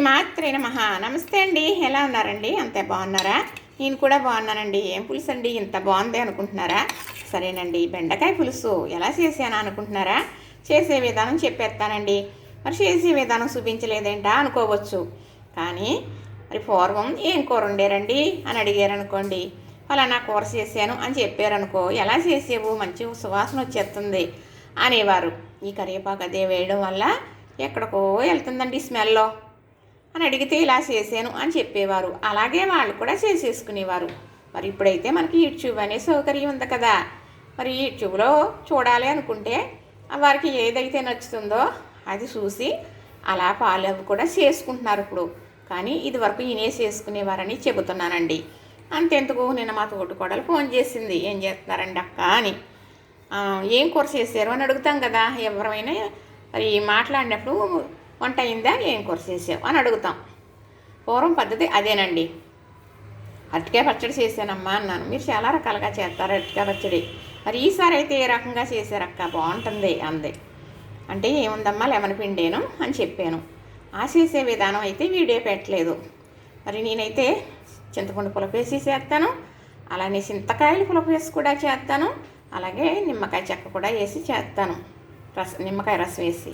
శ్రీమాత్రే నమ. నమస్తే అండి. ఎలా ఉన్నారండి? అంతే బాగున్నారా? నేను కూడా బాగున్నానండి. ఏం పులుసు అండి ఇంత బాగుంది అనుకుంటున్నారా? సరేనండి. బెండకాయ పులుసు ఎలా చేశానా అనుకుంటున్నారా? చేసే విధానం చెప్పేస్తానండి. మరి చేసే విధానం చూపించలేదేంటా అనుకోవచ్చు. కానీ మరి పూర్వం ఏం కూర వండారండి? అని అడిగారు అనుకోండి ఫలానా కూర చేశాను అని చెప్పారనుకో ఎలా చేసేవు? మంచి సువాసన వచ్చేస్తుంది అనేవారు. ఈ కరివేపాకు అదే వేయడం వల్ల ఎక్కడికో వెళ్తుందండి స్మెల్లో. అని అడిగితే ఇలా చేశాను అని చెప్పేవారు. అలాగే వాళ్ళు కూడా చేసేసుకునేవారు. మరి ఇప్పుడైతే మనకి యూట్యూబ్ అనే సౌకర్యం ఉంది కదా. మరి యూట్యూబ్లో చూడాలి అనుకుంటే వారికి ఏదైతే నచ్చుతుందో అది చూసి అలా ఫాలో కూడా చేసుకుంటున్నారు ఇప్పుడు. కానీ ఇది వరకు ఈయనే చేసుకునేవారని చెబుతున్నానండి. అంతెందుకు? నిన్న మా తోటి కోడలు ఫోన్ చేసింది. ఏం చేస్తున్నారండి అక్క అని. ఏం కూర చేశారు అని అడుగుతాం కదా. ఎవరైనా మరి మాట్లాడినప్పుడు వంట అయిందా? ఏం కూర చేసావు? అని అడుగుతాం. పూర్వం పద్ధతి అదేనండి. అరటికాయ పచ్చడి చేశానమ్మా అన్నాను. మీరు చాలా రకాలుగా చేస్తారు అరటికాయ పచ్చడి. మరి ఈసారి అయితే ఏ రకంగా చేశారక్క బాగుంటుంది అంది. అంటే ఏముందమ్మా లెమన్ పిండేను అని చెప్పాను. ఆ చేసే విధానం అయితే వీడియో పెట్టలేదు. మరి నేనైతే చింతపండు పులుపు వేసి చేస్తాను. అలానే చింతకాయలు పులుపు వేసి కూడా చేస్తాను. అలాగే నిమ్మకాయ చెక్క కూడా వేసి చేస్తాను. రసం నిమ్మకాయ రసం వేసి.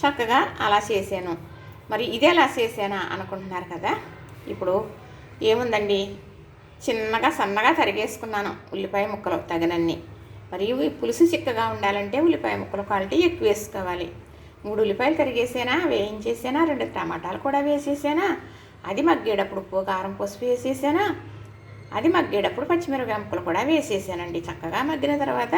చక్కగా అలా చేశాను. మరి ఇదే అలా చేశానా అనుకుంటున్నారు కదా? ఇప్పుడు ఏముందండి? చిన్నగా సన్నగా తరిగేసుకున్నాను ఉల్లిపాయ ముక్కలు తగినన్ని. మరియు పులుసు చిక్కగా ఉండాలంటే ఉల్లిపాయ ముక్కల క్వాలిటీ ఎక్కువ వేసుకోవాలి. మూడు ఉల్లిపాయలు తరిగేసానా వేయించేసానా రెండు టమాటాలు కూడా వేసేసానా? అది మగ్గేటప్పుడు ఉప్పు కారం పసుపు వేసేసానా? అది మగ్గేటప్పుడు పచ్చిమిరపకాయ ముక్కలు కూడా వేసేసానండి. చక్కగా మగ్గిన తర్వాత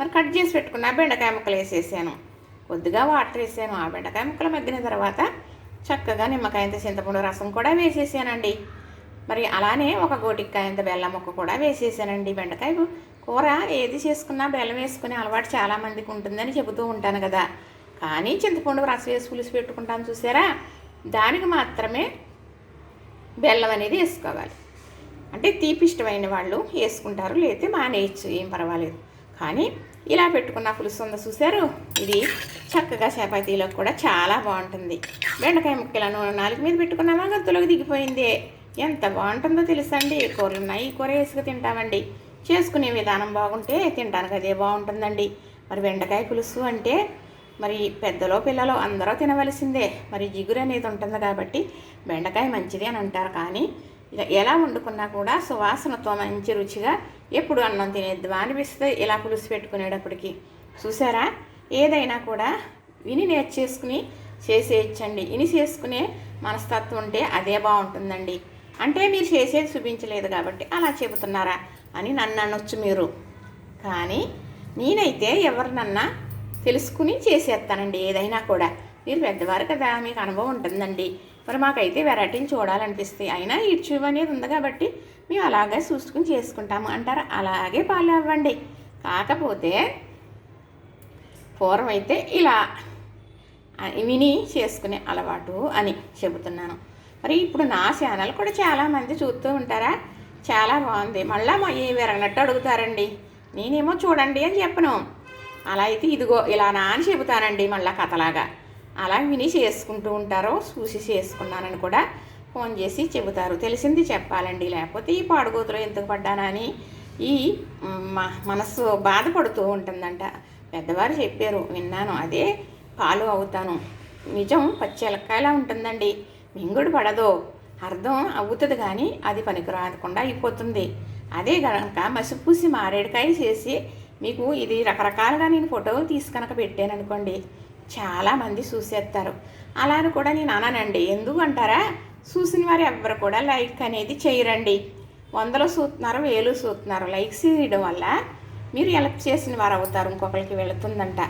మరి కట్ చేసి పెట్టుకున్న బెండకాయ ముక్కలు వేసేసాను. కొద్దిగా వాటర్ వేసాను. ఆ బెండకాయ ముక్కలు మగ్గిన తర్వాత చక్కగా నిమ్మకాయంత చింతపండు రసం కూడా వేసేసానండి. మరి అలానే ఒక గోటికాయంత బెల్లం ముక్క కూడా వేసేసానండి. బెండకాయ కూర ఏది చేసుకున్నా బెల్లం వేసుకునే అలవాటు చాలామందికి ఉంటుందని చెబుతూ ఉంటాను కదా. కానీ చింతపండు రసం వేసి పులుసు పెట్టుకుంటాను చూసారా? దానికి మాత్రమే బెల్లం అనేది వేసుకోవాలి. అంటే తీపి ఇష్టమైన వాళ్ళు వేసుకుంటారు లేకపోతే మానేయచ్చు ఏం పర్వాలేదు. కానీ ఇలా పెట్టుకున్న పులుసు ఉందో చూశారు ఇది చక్కగా చపాతీలో కూడా చాలా బాగుంటుంది. బెండకాయ ముక్కలను నాలుగు మీద పెట్టుకున్నామా గంతులోకి దిగిపోయింది. ఎంత బాగుంటుందో తెలుసండి కూరలు ఉన్నాయి కూర వేసుకు తింటామండి. చేసుకునే విధానం బాగుంటే తినడానికి అదే బాగుంటుందండి. మరి బెండకాయ పులుసు అంటే మరి పెద్దలో పిల్లలో అందరూ తినవలసిందే. మరి జిగురు అనేది ఉంటుంది కాబట్టి బెండకాయ మంచిది అని అంటారు. కానీ ఎలా వండుకున్నా కూడా సువాసనతో మంచి రుచిగా ఎప్పుడు అన్నం తినేద్దామా అనిపిస్తుంది. ఇలా పులుసు పెట్టుకునేటప్పటికి. చూసారా? ఏదైనా కూడా విని నేర్చేసుకుని చేసేయచ్చండి. విని చేసుకునే మనస్తత్వం ఉంటే అదే బాగుంటుందండి. అంటే మీరు చేసేది చూపించలేదు కాబట్టి అలా చెబుతున్నారా అని నన్ను అనొచ్చు మీరు. కానీ నేనైతే ఎవరినన్నా తెలుసుకుని చేసేస్తానండి ఏదైనా కూడా. మీరు పెద్దవారు కదా మీకు అనుభవం ఉంటుందండి. మరి మాకైతే వెరైటీని చూడాలనిపిస్తాయి అయినా యూట్యూబ్ అనేది ఉంది కాబట్టి మేము అలాగే చూసుకుని చేసుకుంటాము అంటారు. అలాగే ఫాలో అవ్వండి. కాకపోతే పూర్వం అయితే ఇలా విని చేసుకునే అలవాటు అని చెబుతున్నాను. మరి ఇప్పుడు నా ఛానల్ కూడా చాలామంది చూస్తూ ఉంటారా? చాలా బాగుంది. మళ్ళీ మా ఏ విరగనట్టు అడుగుతారండి. నేనేమో చూడండి అని చెప్పను. అలా అయితే ఇదిగో ఇలా నా అని చెబుతానండి మళ్ళీ కథలాగా. అలా విని చేసుకుంటూ ఉంటారు చూసి చేసుకున్నానని కూడా ఫోన్ చేసి చెబుతారు. తెలిసింది చెప్పాలండి. లేకపోతే ఈ పాడుగోతులో ఎందుకు పడ్డానని ఈ మ- మనస్సు బాధపడుతూ ఉంటుందంట. పెద్దవారు చెప్పారు విన్నాను. అదే ఫాలో అవుతాను. నిజం పచ్చెలక్కాయలా ఉంటుందండి. మింగుడు పడదో. అర్థం అవుతుంది కానీ అది పనికిరాకుండా అయిపోతుంది. అదే కనుక మసిపూసి మారేడుకాయ చేసి మీకు ఇది రకరకాలుగా నేను ఫోటోలు తీసి కనుక పెట్టాను అనుకోండి చాలామంది చూసేస్తారు అలా అని కూడా నేను అనానండి. ఎందుకు అంటారా? చూసిన వారు ఎవ్వరు కూడా లైక్ అనేది చేయరండి. వందలు చూస్తున్నారు వేలు చూస్తున్నారు. లైక్స్ చేయడం వల్ల మీరు హెల్ప్ చేసిన వారు అవుతారు ఇంకొకరికి వెళుతుందంట.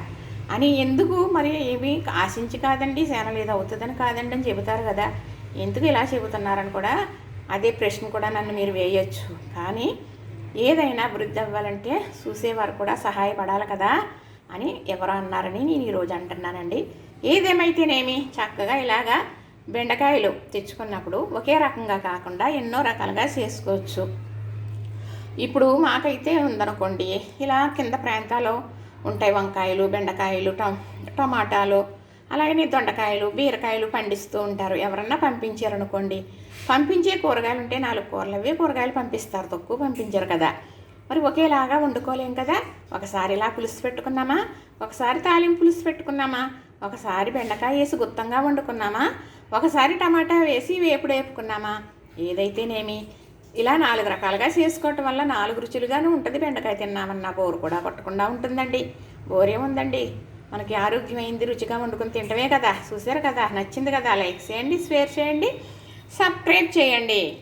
అని ఎందుకు? మరి ఏమి ఆశించి కాదండి ఛానల్ ఏదో అవుతుందని కాదండి అని చెబుతారు కదా. ఎందుకు ఇలా చెబుతున్నారని కూడా అదే ప్రశ్న కూడా నన్ను మీరు వేయొచ్చు. కానీ ఏదైనా అభివృద్ధి అవ్వాలంటే చూసేవారు కూడా సహాయపడాలి కదా అని ఎవరు అన్నారని నేను ఈరోజు అంటున్నానండి. ఏదేమైతేనేమి? చక్కగా ఇలాగా బెండకాయలు తెచ్చుకున్నప్పుడు ఒకే రకంగా కాకుండా ఎన్నో రకాలుగా చేసుకోవచ్చు. ఇప్పుడు మాకైతే ఉందనుకోండి ఇలా కింద ప్రాంతాల్లో ఉంటాయి వంకాయలు బెండకాయలు టం టమాటాలు అలాగనే దొండకాయలు బీరకాయలు పండిస్తూ ఉంటారు. ఎవరన్నా పంపించారనుకోండి పంపించే కూరగాయలు ఉంటే నాలుగు కూరలు అవే కూరగాయలు పంపిస్తారు. తక్కువ పంపించారు కదా. మరి ఒకేలాగా వండుకోలేం కదా. ఒకసారి ఇలా పులుసు పెట్టుకున్నామా? ఒకసారి తాలింపు పులుసు పెట్టుకున్నామా? ఒకసారి బెండకాయ వేసి గుత్తంగా వండుకున్నామా? ఒకసారి టమాటా వేసి వేపుడు వేపుకున్నామా? ఏదైతేనేమి? ఇలా నాలుగు రకాలుగా చేసుకోవటం వల్ల నాలుగు రుచులుగాను ఉంటుంది. బెండకాయ తిన్నామన్నా బోరు కూడా కొట్టకుండా ఉంటుందండి. బోరే ఉందండి. మనకి ఆరోగ్యమైంది రుచిగా వండుకొని తింటమే కదా. చూసారు కదా? నచ్చింది కదా? లైక్ చేయండి షేర్ చేయండి సబ్స్క్రైబ్ చేయండి.